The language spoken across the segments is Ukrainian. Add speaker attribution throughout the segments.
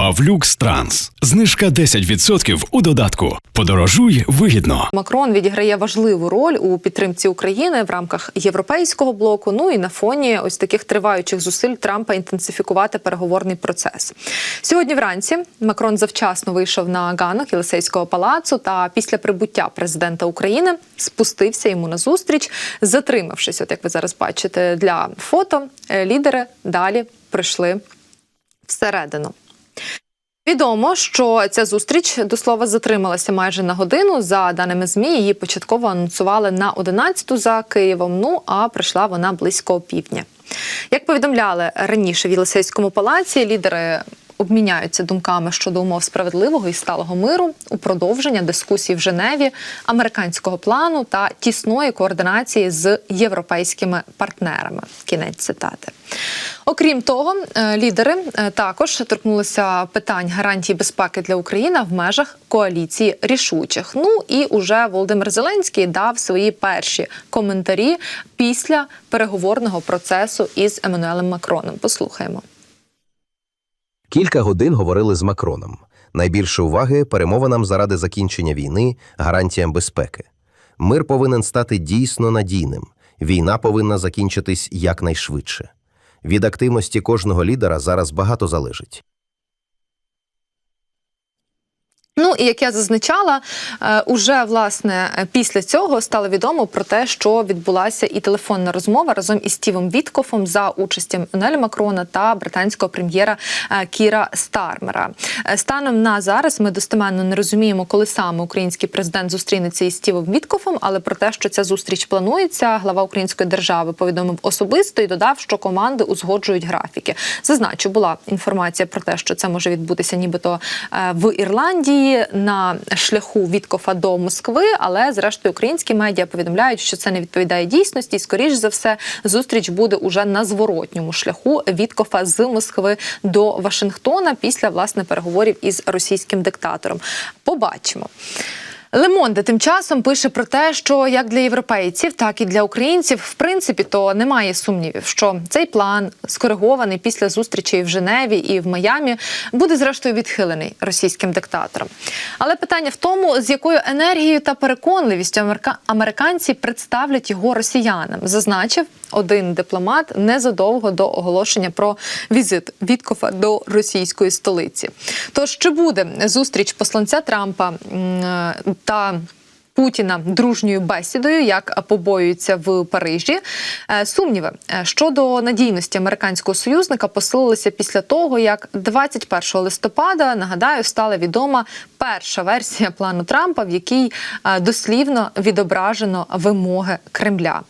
Speaker 1: Павлюкс Транс. Знижка 10% у додатку. Подорожуй вигідно.
Speaker 2: Макрон відіграє важливу роль у підтримці України в рамках європейського блоку. Ну і на фоні ось таких триваючих зусиль Трампа інтенсифікувати переговорний процес. Сьогодні вранці Макрон завчасно вийшов на ганок Єлисейського палацу та після прибуття президента України спустився йому на зустріч, затримавшись. От як ви зараз бачите, для фото е, лідери далі прийшли всередину. Відомо, що ця зустріч до слова затрималася майже на годину. За даними змі, її початково анонсували на 11 за Києвом. Ну а прийшла вона близько півдня. Як повідомляли раніше в Єлисейському палаці, лідери обміняються думками щодо умов справедливого і сталого миру у продовження дискусій в Женеві, американського плану та тісної координації з європейськими партнерами. Кінець цитати. Окрім того, е, лідери е, також торкнулися питань гарантій безпеки для України в межах коаліції рішучих. Ну і уже Володимир Зеленський дав свої перші коментарі після переговорного процесу із Еммануелем Макроном. Послухаємо.
Speaker 3: Кілька годин говорили з Макроном. Найбільше уваги перемовинам заради закінчення війни, гарантіям безпеки. Мир повинен стати дійсно надійним. Війна повинна закінчитись якнайшвидше. Від активності кожного лідера зараз багато залежить.
Speaker 2: Ну і як я зазначала, е, уже власне після цього стало відомо про те, що відбулася і телефонна розмова разом із Стівом Віткофом за участю Еммануеля Макрона та британського прем'єра е, Кіра Стармера. Е, Станом на зараз ми достеменно не розуміємо, коли саме український президент зустрінеться із Стівом Віткофом, але про те, що ця зустріч планується, глава української держави повідомив особисто і додав, що команди узгоджують графіки. Зазначу, була інформація про те, що це може відбутися, нібито в Ірландії на шляху Віткофа до Москви. Але зрештою українські медіа повідомляють, що це не відповідає дійсності. І, скоріш за все, зустріч буде уже на зворотньому шляху Віткофа з Москви до Вашингтона після власне переговорів із російським диктатором. Побачимо. Лемонде тим часом пише про те, що як для європейців, так і для українців, в принципі, то немає сумнівів, що цей план, скоригований після зустрічей в Женеві і в Майамі, буде зрештою відхилений російським диктатором. Але питання в тому, з якою енергією та переконливістю америка- американці представлять його росіянам, зазначив один дипломат незадовго до оголошення про візит Віткофа до російської столиці. Тож чи буде зустріч посланця Трампа е, та Путіна дружньою бесідою, як побоюються в Парижі. Е, Сумніви е, щодо надійності американського союзника посилилися після того, як 21 листопада нагадаю стала відома перша версія плану Трампа, в якій е, дослівно відображено вимоги Кремля.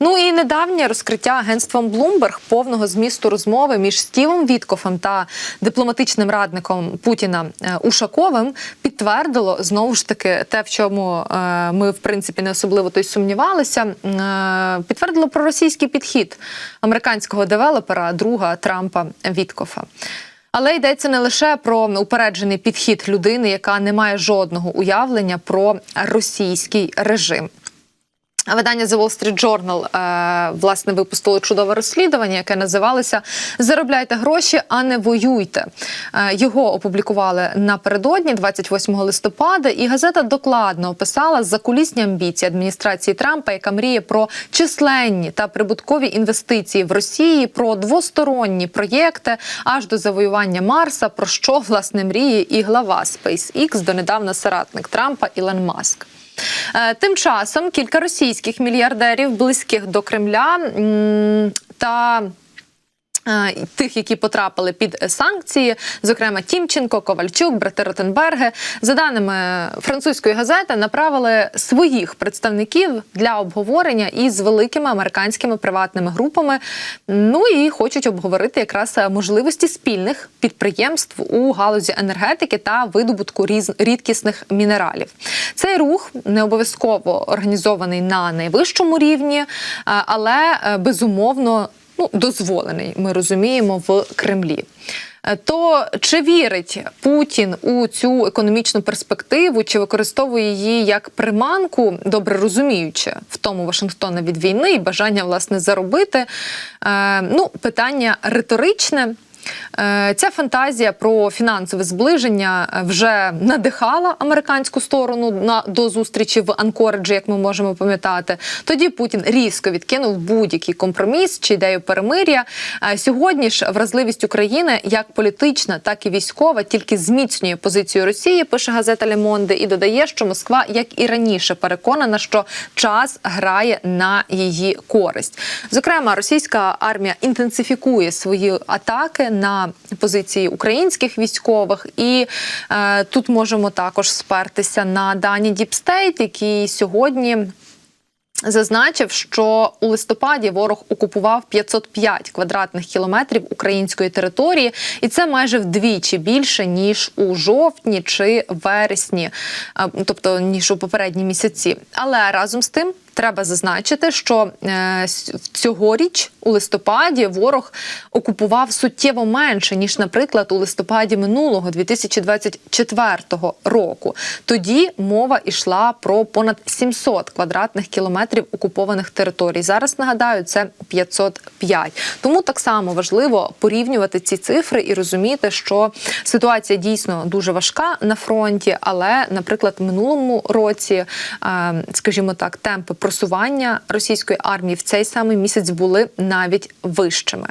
Speaker 2: Ну і недавнє розкриття агентством Bloomberg повного змісту розмови між Стівом Віткофом та дипломатичним радником Путіна Ушаковим підтвердило знову ж таки те, в чому ми в принципі не особливо то й сумнівалися. е, Підтвердило про російський підхід американського девелопера друга Трампа Віткофа. Але йдеться не лише про упереджений підхід людини, яка не має жодного уявлення про російський режим. Видання The Wall Street Journal е, власне випустило чудове розслідування, яке називалося Заробляйте гроші, а не воюйте. Е, його опублікували напередодні, 28 листопада, і газета докладно описала закулісні амбіції адміністрації Трампа, яка мріє про численні та прибуткові інвестиції в Росії, про двосторонні проєкти аж до завоювання Марса. Про що власне мріє і глава SpaceX, донедавна соратник Трампа Ілон Маск. Е, Тим часом кілька російських мільярдерів, близьких до Кремля та Тих, які потрапили під санкції, зокрема Тімченко, Ковальчук, брати Ротенберги, за даними французької газети, направили своїх представників для обговорення із великими американськими приватними групами. Ну і хочуть обговорити якраз можливості спільних підприємств у галузі енергетики та видобутку різ- рідкісних мінералів. Цей рух не обов'язково організований на найвищому рівні, е, але е, безумовно ну, дозволений, ми розуміємо, в Кремлі. Е, То чи вірить Путін у цю економічну перспективу, чи використовує її як приманку, добре розуміючи в тому Вашингтона від війни і бажання власне заробити? Е, ну, питання риторичне. Е, Ця фантазія про фінансове зближення е, вже надихала американську сторону на до зустрічі в Анкореджі, як ми можемо пам'ятати. Тоді Путін різко відкинув будь-який компроміс чи ідею перемир'я. Е, Сьогодні ж вразливість України як політична, так і військова тільки зміцнює позицію Росії. Пише газета Лемонде і додає, що Москва, як і раніше, переконана, що час грає на її користь. Зокрема, російська армія інтенсифікує свої атаки на позиції українських військових, і е, тут можемо також спертися на дані Діпстейт, які сьогодні. Зазначив, що у листопаді ворог окупував 505 квадратних кілометрів української території, і це майже вдвічі більше ніж у жовтні чи вересні, тобто ніж у попередні місяці. Але разом з тим треба зазначити, що е, цьогоріч у листопаді ворог окупував суттєво менше ніж, наприклад, у листопаді минулого 2024 року. Тоді мова йшла про понад 700 квадратних кілометрів окупованих територій. Зараз нагадаю, це 505. Тому так само важливо порівнювати ці цифри і розуміти, що ситуація дійсно дуже важка на фронті, але, наприклад, минулому році, е, скажімо так, темпи просування російської армії в цей самий місяць були навіть вищими.